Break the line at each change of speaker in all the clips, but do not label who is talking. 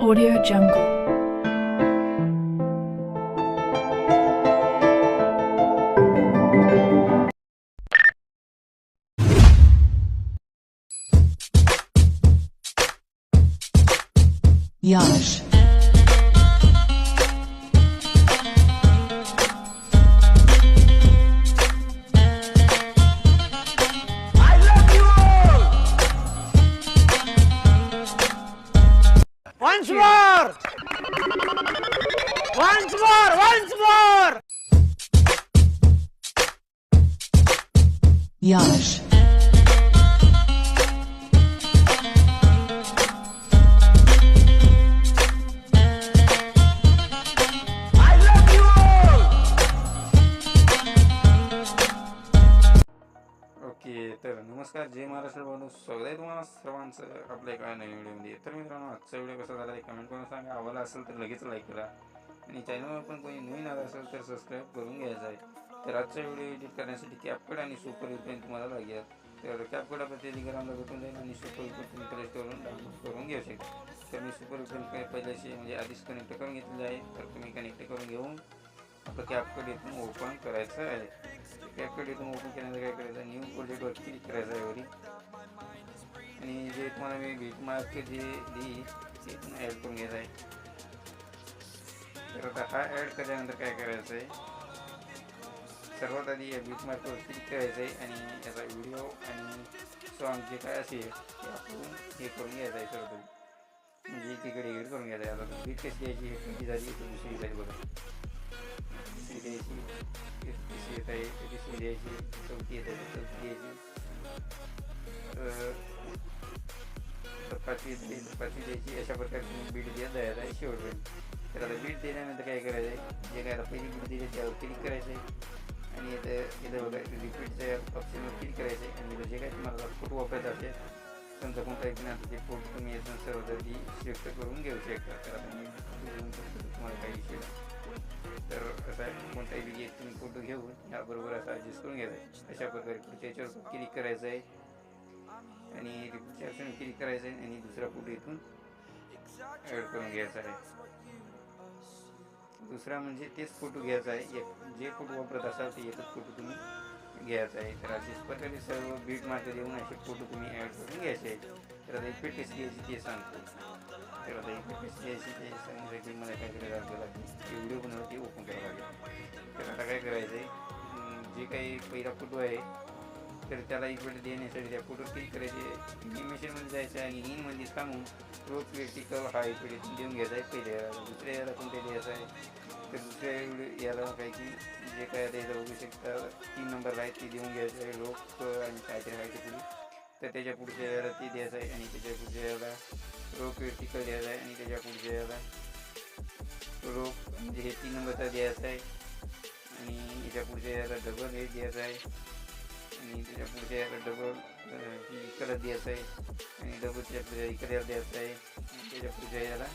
Audio Jungle.
Yaş.
Once more! Once more! Once more!
Yaş.
Okay तर नमस्कार जय महाराष्ट्र माणूस स्वागत आहे तुम्हाला सर्वांचं आपल्या एका नवीन व्हिडिओमध्ये. तर मित्रांनो आजचा व्हिडिओ कसा झाला ते कमेंट करून सांगा. आवडला असेल तर लगेच लाईक करा. आणि चॅनलवर पण कोणी नवीन आला असेल तर सबस्क्राईब करून घ्यायचा आहे. तर आजचा व्हिडिओ एडिट करण्यासाठी कॅपकड आणि सुपर पेन तुम्हाला लागेल. तर कॅपकडा आपल्या टेलिग्रामला भेटून जाईल आणि सुपर तुम्ही प्ले स्टोरवरून डाउनलोड करून घेऊ शकता. तर मी सुपर पेन काय पहिल्याशी म्हणजे आधीच कनेक्ट करून घेतलेलं आहे. तर तुम्ही कनेक्ट करून घेऊन आपलं कॅपकड इथून ओपन करायचं आहे. कॅपकड इथून ओपन केल्यानंतर काय करायचं न्यू प्रोजेक्टवर क्लिक करायचं आहे वरी. आणि जे तुम्हाला मी बीट मार्क जे देईल ते ॲड करून घ्यायचं आहे. तर आता हा ॲड केल्यानंतर काय करायचं आहे? सर्वात आधी या बीट मार्कवर क्लिक करायचं आहे आणि याचा व्हिडिओ आणि सॉन्ग जे काय असेल ते आपण हे करून घ्यायचं आहे सर्व म्हणजे तिकडे एड करून घ्यायचं आहे. आता बीट कशी यायची झाली दुसरी झाली बघा. तिसरी येत आहे द्यायची चौथी येत आहे चौथी द्यायची तर पाचवी पाचवी द्यायची अशा प्रकारे बीट द्या जायचं आहे शेवटपर्यंत तर आता बीट दिल्यानंतर काय करायचं आहे जे काय आता पहिली बीट दिली त्यावर क्लिक करायचं आहे आणि इथं इथं बघा रिपीटच्या ऑप्शनवर क्लिक करायचं आहे आणि जे काय तुम्हाला फोटो वापरायचा असेल समजा कोणता एक नाही ते फोटो तुम्ही यातून होतं ती शिफ्ट करून घेऊ शकता. तर तुम्हाला काही इश्यू तर असा कोणताही बी तुम्ही फोटो घेऊन याबरोबर असा ॲडजस्ट करून घ्यायचा अशा प्रकारे त्याच्यावर क्लिक करायचं आहे. आणि रिपीटच्या क्लिक करायचं आहे आणि दुसरा फोटो इथून ॲड करून घ्यायचा आहे. दुसरा म्हणजे तेच फोटो घ्यायचा आहे. जे फोटो वापरत असाल ते एकच फोटो तुम्ही घ्यायचं आहे. तर अशाच प्रकारे सर्व बीट मार्क देऊन असे फोटो तुम्ही ॲड करून घ्यायचे आहेत. तर आता इफेक्ट घ्यायची ते सांगतो. तर आता इफेक्ट कशी घ्यायची ते सांगण्यासाठी मला काय करायला लागेल ते व्हिडिओ बनवून ते ओपन करावं लागेल. तर आता काय करायचं आहे? जे काही पहिला फोटो आहे तर त्याला इकडे देण्यासाठी त्या फोटो क्लिक करायचे. ॲनिमेशनमध्ये जायचं आहे आणि इनमध्ये सांगून प्रो क्रिटिकल हा इकडे देऊन घ्यायचा आहे. पहिल्या दुसऱ्या याला कोणत्या द्यायचा आहे? तर दुसऱ्या याला काही की जे काय द्यायचं बघू शकता तीन नंबर आहे ते देऊन घ्यायचं आहे लोक आणि काहीतरी आहे ते तर त्याच्या पुढच्या याला ती द्यायचं आहे आणि त्याच्या पुढच्या याला रो टिकल द्यायचं आहे आणि त्याच्या पुढच्या याला रोख म्हणजे हे तीन नंबरचा द्यायचा आहे आणि याच्या पुढच्या याला डबल हे द्यायचं आहे आणि त्याच्या पुढच्या याला डबल इकडं द्यायचं आहे आणि डबलच्या पुढच्या इकडे द्यायचं आहे आणि त्याच्या पुढच्या याला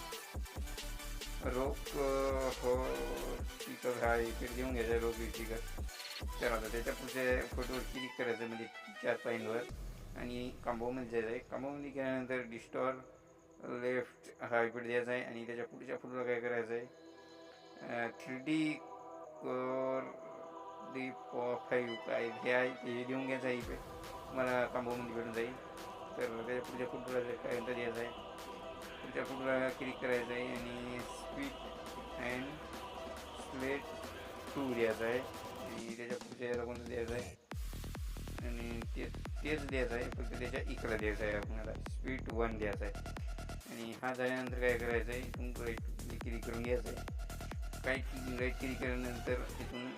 रोग हो स्पीकर हा इकडे घेऊन घ्यायचा रोग स्पीकर तर आता त्याच्या पुढच्या फोटोवर क्लिक करायचं म्हणजे चार पाईनवर आणि कांबोमध्ये जायचं आहे. कांबोमध्ये गेल्यानंतर डिस्टॉर लेफ्ट हा इकडे द्यायचा आहे. आणि त्याच्या पुढच्या फोटोला काय करायचं आहे? थ्री डी डी फाईव्ह काय हे आहे ते देऊन घ्यायचं आहे इकडे. मला कांबोमध्ये भेटून जाईल. तर त्याच्या पुढच्या फोटोला काय द्यायचं आहे. त्या फोटोला क्लिक करायचं आहे आणि स्वीट अँड स्लेट टू द्यायचं आहे. आणि त्याच्या पुढच्या याला कोणतं द्यायचं आहे? आणि ते तेच द्यायचं आहे. फक्त त्याच्या इकडं द्यायचं आहे. आपल्याला स्वीट वन द्यायचं आहे. आणि हा झाल्यानंतर काय करायचं आहे? इथून राईट क्लिक करून घ्यायचं आहे. काय राईट क्लिक केल्यानंतर इथून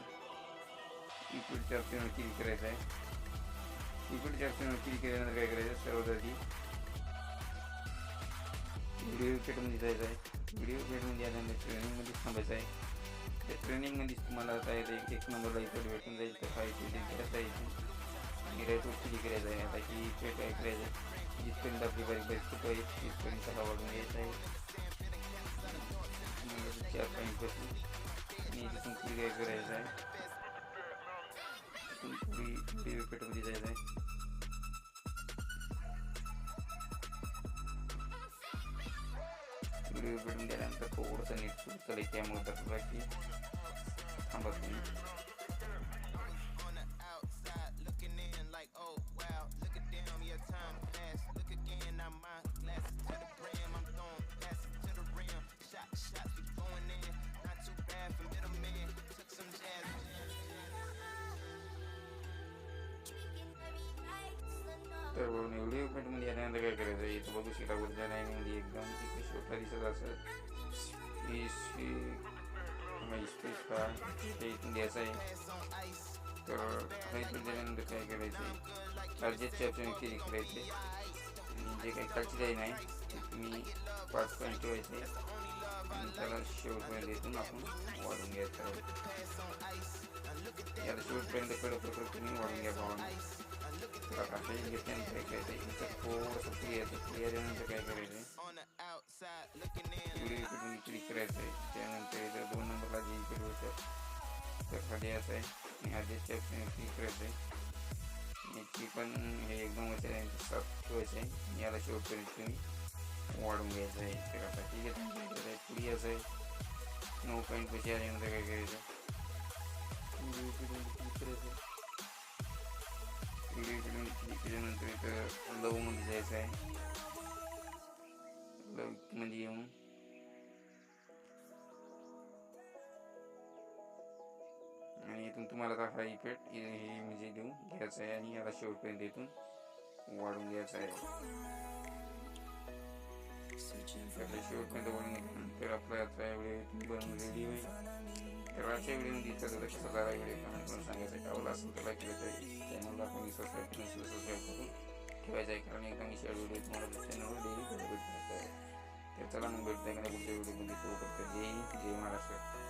इकडच्या ऑप्शनवर क्लिक करायचं आहे. इकडच्या ऑप्शनवर क्लिक केल्यानंतर काय करायचं? सर्वात आधी व्हिडिओ इफेक्टमध्ये जायचं आहे. व्हिडिओ इफेक्टमध्ये आल्यानंतर ट्रेनिंगमध्येच थांबायचं आहे. त्या ट्रेनिंगमध्येच तुम्हाला आता एक एक नंबरला इफ़ेक्ट भेटून जाईल तर आहे. आणि राईटवर क्लिक करायचं आहे. आता की इफ़ेक्ट काय करायचं आहे. जिथपर्यंत आपली बारीक बारीक फ़ोटो आहे तिथपर्यंत त्याला वाढून घ्यायचा आहे चार पॉईंटपासून आणि तिथून पुढे काय करायचं आहे. व्हिडिओ भेटून गेल्यानंतर थोडंसं नीट आहे इथं बघू शकता आहे लाईनमध्ये एकदम इथे शोधला दिसत असं. ही स्पेस ते इथून द्यायचं आहे. तर हा इथून दिल्यानंतर काय करायचं? आहे चार्जेसचे ऑप्शन इथे करायचे आणि जे काही खालची लाईन आहे मी तुम्ही पाच पॉईंट ठेवायचे. आणि त्याला शेवटपर्यंत इथून आपण वाढून घ्यायचं. आहे याला शेवटपर्यंत कडक कडक तुम्ही वाढून घ्या भावाने. तर आता हे घेतल्यानंतर काय करायचं इथं थोडंसं क्लिअर क्लिअर झाल्यानंतर काय करायचं
On the
इकडून क्लिक करायचं आहे त्यानंतर इथं दोन नंबरला जे इकडे होतं तर खाली असं आहे आणि आधीच्या क्लिक करायचं आहे ती पण हे एकदम वरच्या लाईनचं साफ ठेवायचं आहे याला शेवटपर्यंत तुम्ही वाढून घ्यायचं आहे तर आता ठीक आहे तुम्ही काय आहे पुढे यायचं आहे नऊ पॉईंट पैसे आल्यानंतर काय करायचं इकडून क्लिक करायचं व्हिडिओ इकडून क्लिक केल्यानंतर इथं लवमध्ये जायचं आहे. मध्ये येऊन. आणि इथून तुम्हाला का हा इफेक्ट हे म्हणजे देऊन घ्यायचं आहे आणि याला शेवटपर्यंत इथून वाढून घ्यायचं आहे. त्याला शेवटपर्यंत वाढून घेतल्यानंतर आपला याचा एवढे बनवून रेडी होईल तेव्हाच्या व्हिडिओ सदस्य सगळ्याला व्हिडिओ कमेंट करून सांगायचं आवडला असेल तर लाईक करायचं चॅनलला कोणी सबस्क्राईब केलं सबस्क्राईब करून ठेवायचं आहे कारण एकदम शेअर व्हिडिओ तुम्हाला चॅनलवर डेली भेटत आहे तर चला मग भेटता येणार पुढच्या व्हिडिओमध्ये सुरू करतो जय जय महाराष्ट्र